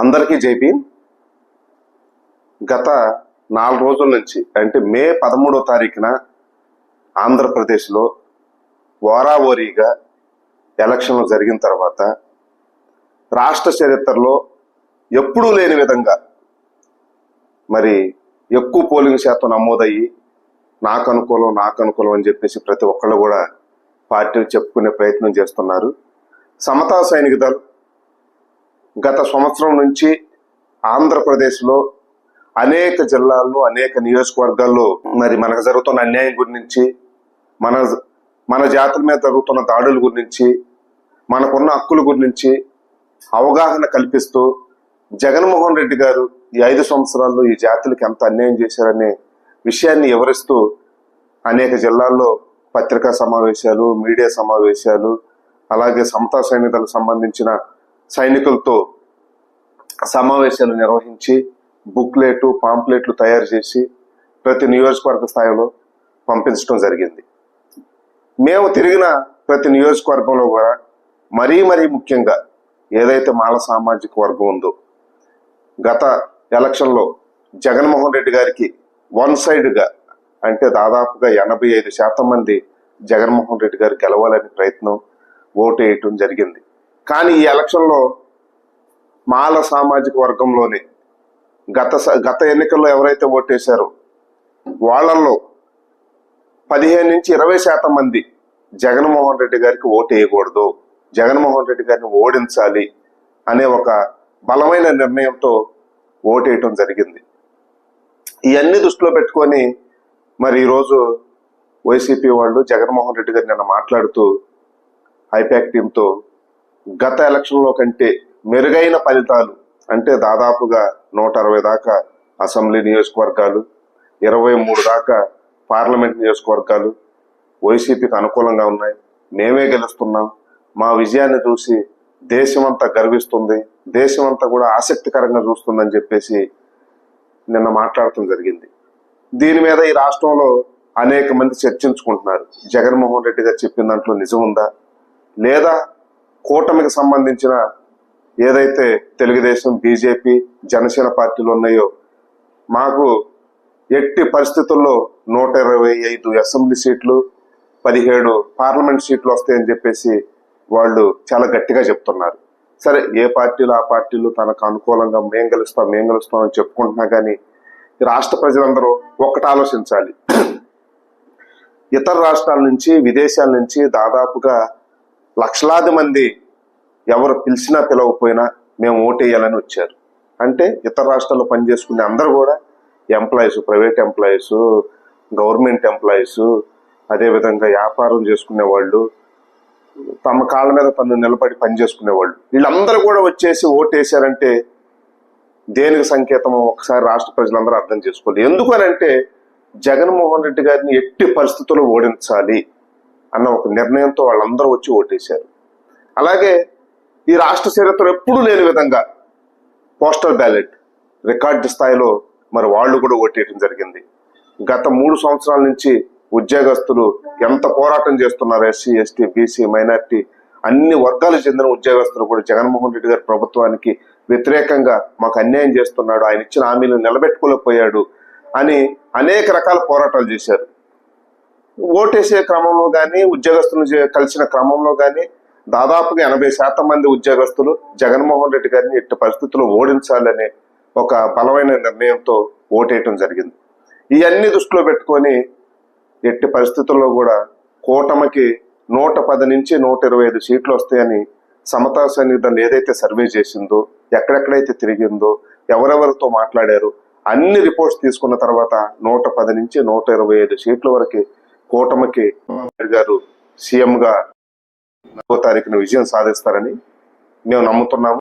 అందరికీ జైపీ. గత నాలుగు రోజుల నుంచి అంటే మే పదమూడో తారీఖున ఆంధ్రప్రదేశ్లో ఓరావోరీగా ఎలక్షన్లు జరిగిన తర్వాత రాష్ట్ర చరిత్రలో ఎప్పుడూ లేని విధంగా మరి ఎక్కువ పోలింగ్ శాతం నమోదయ్యి నాకు అనుకూలం నాకు అనుకూలం అని చెప్పేసి ప్రతి ఒక్కళ్ళు కూడా పార్టీలు చెప్పుకునే ప్రయత్నం చేస్తున్నారు. సమతా సైనిక దళం గత సంవత్సరం నుంచి ఆంధ్రప్రదేశ్లో అనేక జిల్లాల్లో అనేక నియోజకవర్గాల్లో మరి మనకు జరుగుతున్న అన్యాయం గురించి మన మన జాతుల మీద జరుగుతున్న దాడుల గురించి మనకున్న హక్కుల గురించి అవగాహన కల్పిస్తూ జగన్మోహన్ రెడ్డి గారు ఈ ఐదు సంవత్సరాల్లో ఈ జాతులకు ఎంత అన్యాయం చేశారనే విషయాన్ని వివరిస్తూ అనేక జిల్లాల్లో పత్రికా సమావేశాలు మీడియా సమావేశాలు అలాగే సమతా సైనికులకు సంబంధించిన సైనికులతో సమావేశాలు నిర్వహించి బుక్లెట్ పాంప్లెట్లు తయారు చేసి ప్రతి నియోజకవర్గ స్థాయిలో పంపించడం జరిగింది. మేము తిరిగిన ప్రతి నియోజకవర్గంలో కూడా మరీ మరీ ముఖ్యంగా ఏదైతే మాల సామాజిక వర్గం ఉందో గత ఎలక్షన్లో జగన్మోహన్ రెడ్డి గారికి వన్ సైడ్గా అంటే దాదాపుగా ఎనభై ఐదు శాతం మంది జగన్మోహన్ రెడ్డి గారు గెలవాలని ప్రయత్నం ఓటు వేయటం జరిగింది. కానీ ఈ ఎలక్షన్లో మాల సామాజిక వర్గంలోనే గత స- గత ఎన్నికల్లో ఎవరైతే ఓటేశారో వాళ్ళల్లో పదిహేను నుంచి ఇరవై శాతం మంది జగన్మోహన్ రెడ్డి గారికి ఓటు వేయకూడదు జగన్మోహన్ రెడ్డి గారిని ఓడించాలి అనే ఒక బలమైన నిర్ణయంతో ఓటేయటం జరిగింది. ఇవన్నీ దృష్టిలో పెట్టుకొని మరి ఈరోజు వైసీపీ వాళ్ళు జగన్మోహన్ రెడ్డి గారు నిన్న మాట్లాడుతూ ఐపాక్ టీంతో గత ఎలక్షన్లో కంటే మెరుగైన ఫలితాలు అంటే దాదాపుగా నూట అరవై దాకా అసెంబ్లీ నియోజకవర్గాలు ఇరవై మూడు దాకా పార్లమెంట్ నియోజకవర్గాలు వైసీపీకి అనుకూలంగా ఉన్నాయి. మేమే గెలుస్తున్నాం. మా విజయాన్ని చూసి దేశమంతా గర్విస్తుంది. దేశమంతా కూడా ఆసక్తికరంగా చూస్తుందని చెప్పేసి నిన్న మాట్లాడటం జరిగింది. దీని మీద ఈ రాష్ట్రంలో అనేక మంది చర్చించుకుంటున్నారు. జగన్మోహన్ రెడ్డి గారు చెప్పిన దాంట్లో నిజం ఉందా? లేదా కూటమికి సంబంధించిన ఏదైతే తెలుగుదేశం బీజేపీ జనసేన పార్టీలు ఉన్నాయో మాకు ఎట్టి పరిస్థితుల్లో నూట ఇరవై ఐదు అసెంబ్లీ సీట్లు పదిహేడు పార్లమెంట్ సీట్లు వస్తాయని చెప్పేసి వాళ్ళు చాలా గట్టిగా చెప్తున్నారు. సరే ఏ పార్టీలు ఆ పార్టీలు తనకు అనుకూలంగా మేం గెలుస్తాం మేం గెలుస్తాం అని చెప్పుకుంటున్నా కానీ రాష్ట్ర ప్రజలందరూ ఒక్కటి ఆలోచించాలి. ఇతర రాష్ట్రాల నుంచి విదేశాల నుంచి దాదాపుగా లక్షలాది మంది ఎవరు పిలిచినా పిలవకపోయినా మేము ఓటేయాలని వచ్చారు. అంటే ఇతర రాష్ట్రాల్లో పనిచేసుకునే అందరూ కూడా employees private employees government employees అదేవిధంగా వ్యాపారం చేసుకునే వాళ్ళు తమ కాళ్ళ మీద తను నిలబడి పనిచేసుకునే వాళ్ళు వీళ్ళందరూ కూడా వచ్చేసి ఓటేశారంటే దేనికి సంకేతం ఒకసారి రాష్ట్ర ప్రజలందరూ అర్థం చేసుకోవాలి. ఎందుకు అని అంటే జగన్మోహన్ రెడ్డి గారిని ఎట్టి పరిస్థితుల్లో ఓడించాలి? అన్న ఒక నిర్ణయంతో వాళ్ళందరూ వచ్చి ఓటేశారు. అలాగే ఈ రాష్ట్ర చరిత్ర ఎప్పుడూ లేని విధంగా పోస్టల్ బ్యాలెట్ రికార్డు స్థాయిలో మరి వాళ్ళు కూడా ఓటేయటం జరిగింది. గత మూడు సంవత్సరాల నుంచి ఉద్యోగస్తులు ఎంత పోరాటం చేస్తున్నారు ఎస్సీ ఎస్టీ బీసీ మైనార్టీ అన్ని వర్గాలకు చెందిన ఉద్యోగస్తులు కూడా జగన్మోహన్ రెడ్డి గారి ప్రభుత్వానికి వ్యతిరేకంగా మాకు అన్యాయం చేస్తున్నాడు ఆయన ఇచ్చిన హామీలను నిలబెట్టుకోలేకపోయాడు అని అనేక రకాల పోరాటాలు చేశారు. ఓటేసే క్రమంలో కానీ ఉద్యోగస్తులు చే- కలిసిన క్రమంలో కానీ దాదాపుగా ఎనభై శాతం మంది ఉద్యోగస్తులు జగన్మోహన్ రెడ్డి గారిని ఎట్టి పరిస్థితుల్లో ఓడించాలనే ఒక బలమైన నిర్ణయంతో ఓటేయటం జరిగింది. ఇవన్నీ దృష్టిలో పెట్టుకొని ఎట్టి పరిస్థితుల్లో కూడా కూటమికి నూట పది నుంచి నూట ఇరవై ఐదు సీట్లు వస్తాయని సమతా సన్నిధులు ఏదైతే సర్వే చేసిందో ఎక్కడెక్కడైతే తిరిగిందో ఎవరెవరితో మాట్లాడారు అన్ని రిపోర్ట్స్ తీసుకున్న తర్వాత నూట పది నుంచి నూట ఇరవై ఐదు సీట్ల వరకు కూటమికి గారు సీఎంగా నాలుగో తారీఖున విజయం సాధిస్తారని మేము నమ్ముతున్నాము.